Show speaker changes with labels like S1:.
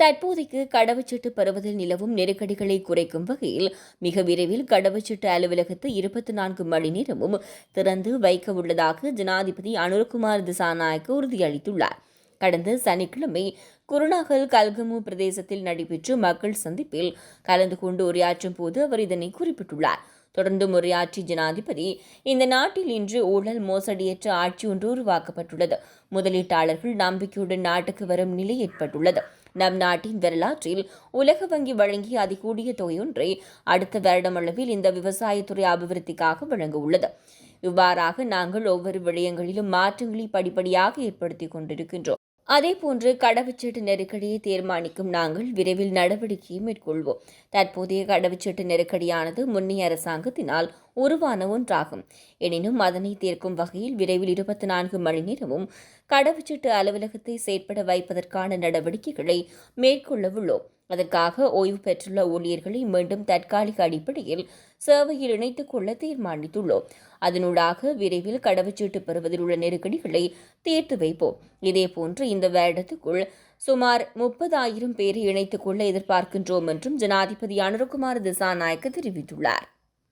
S1: தற்போதைக்கு கடவுச்சீட்டு பெறுவதில் நிலவும் நெருக்கடிகளை குறைக்கும் வகையில் மிக விரைவில் கடவுச்சீட்டு அலுவலகத்தை இருபத்தி நான்கு மணி நேரமும் திறந்து வைக்க உள்ளதாக ஜனாதிபதி அனுர்குமார் திசாநாயக்க உறுதியளித்துள்ளார். கடந்த சனிக்கிழமை குருநாகல் கல்கமு பிரதேசத்தில் நடைபெற்ற மக்கள் சந்திப்பில் கலந்து கொண்டு உரையாற்றும் போது அவர் இதனை குறிப்பிட்டுள்ளார். தொடர்ந்து உரையாற்றி ஜனாதிபதி இந்த நாட்டில் இன்று ஊழல் மோசடியற்ற ஆட்சி ஒன்று உருவாக்கப்பட்டுள்ளது. முதலீட்டாளர்கள் நம்பிக்கையுடன் நாட்டுக்கு வரும் நிலை ஏற்பட்டுள்ளது. நம் நாட்டின் வரலாற்றில் உலக வங்கி வழங்கிய அதிகூடிய தொகையொன்றை அடுத்த வருடமளவில் இந்த விவசாயத்துறை அபிவிருத்திக்காக வழங்க உள்ளது இவ்வாறாக நாங்கள் ஒவ்வொரு விடயங்களிலும் மாற்றங்களை படிப்படியாக ஏற்படுத்திக் கொண்டிருக்கின்றோம். அதேபோன்று கடவுச்சீட்டு நெருக்கடியை தீர்மானிக்கும் நாங்கள் விரைவில் நடவடிக்கையை மேற்கொள்வோம். தற்போதைய கடவுச்சீட்டு நெருக்கடியானது முன்னைய அரசாங்கத்தினால் உருவான ஒன்றாகும். எனினும் அதனை தீர்க்கும் வகையில் விரைவில் இருபத்தி நான்கு மணி நேரமும் கடவுச்சீட்டு அலுவலகத்தை செயற்பட வைப்பதற்கான நடவடிக்கைகளை மேற்கொள்ள உள்ளோம் அதற்காக ஓய்வு பெற்றுள்ள ஊழியர்களை மீண்டும் தற்காலிக அடிப்படையில் சேவையில் இணைத்துக் கொள்ள தீர்மானித்துள்ளோம். அதனூடாக விரைவில் கடவுச்சீட்டு பெறுவதில் உள்ள நெருக்கடிகளை தீர்த்து வைப்போம். இதேபோன்று இந்த வருடத்துக்குள் சுமார் முப்பதாயிரம் பேரை இணைத்துக் கொள்ள எதிர்பார்க்கின்றோம் என்றும் ஜனாதிபதி அனுரகுமார் திசாநாயக்க தெரிவித்துள்ளார்.